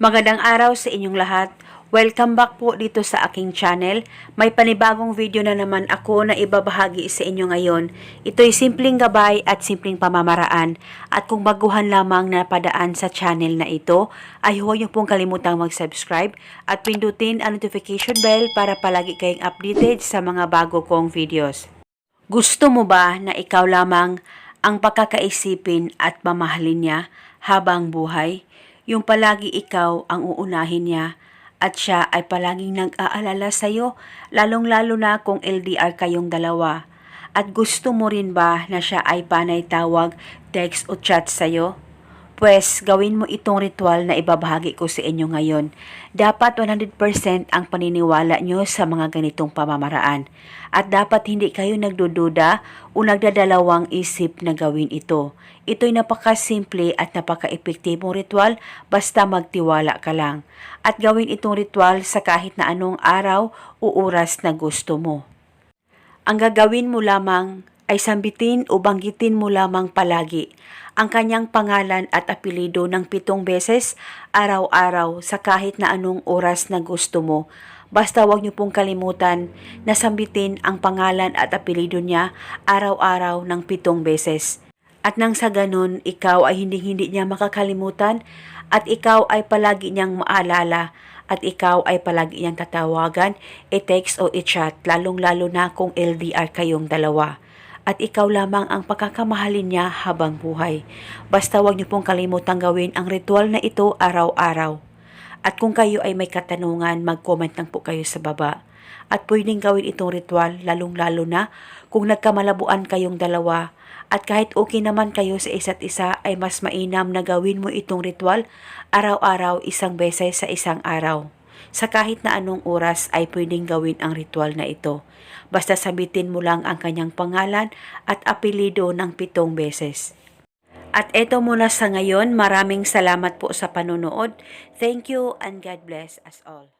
Magandang araw sa inyong lahat. Welcome back po dito sa aking channel. May panibagong video na naman ako na ibabahagi sa inyo ngayon. Ito'y simpleng gabay at simpleng pamamaraan. At kung baguhan lamang na padaan sa channel na ito, ay huwag niyo pong kalimutang mag-subscribe at pindutin ang notification bell para palagi kayong updated sa mga bago kong videos. Gusto mo ba na ikaw lamang ang pakakaisipin at mamahalin niya habang buhay? Yung palagi ikaw ang uunahin niya at siya ay palaging nag-aalala sa'yo, lalong-lalo na kung LDR kayong dalawa. At gusto mo rin ba na siya ay panay tawag, text o chat sa'yo? Pwes, gawin mo itong ritual na ibabahagi ko sa inyo ngayon. Dapat 100% ang paniniwala nyo sa mga ganitong pamamaraan. At dapat hindi kayo nagdududa o nagdadalawang isip na gawin ito. Ito'y napakasimple at napaka-epektibong ritual basta magtiwala ka lang. At gawin itong ritual sa kahit na anong araw o oras na gusto mo. Ang gagawin mo lamang ay sambitin o banggitin mo lamang palagi ang kanyang pangalan at apelido ng pitong beses araw-araw sa kahit na anong oras na gusto mo. Basta huwag niyo pong kalimutan na sambitin ang pangalan at apelido niya araw-araw ng pitong beses. At nang sa ganun, ikaw ay hindi-hindi niya makakalimutan at ikaw ay palagi niyang maalala at ikaw ay palagi niyang tatawagan, i-text o i-chat, lalong-lalo na kung LDR kayong dalawa. At ikaw lamang ang pagkakamahalin niya habang buhay. Basta huwag niyo pong kalimutang gawin ang ritual na ito araw-araw. At kung kayo ay may katanungan, mag-comment lang po kayo sa baba. At pwedeng gawin itong ritual, lalong-lalo na kung nagkamalabuan kayong dalawa. At kahit okay naman kayo sa isa't isa, ay mas mainam na gawin mo itong ritual araw-araw isang beses sa isang araw. Sa kahit na anong oras ay pwedeng gawin ang ritual na ito. Basta sabitin mo lang ang kanyang pangalan at apelido ng pitong beses. At eto muna sa ngayon, maraming salamat po sa panonood. Thank you and God bless us all.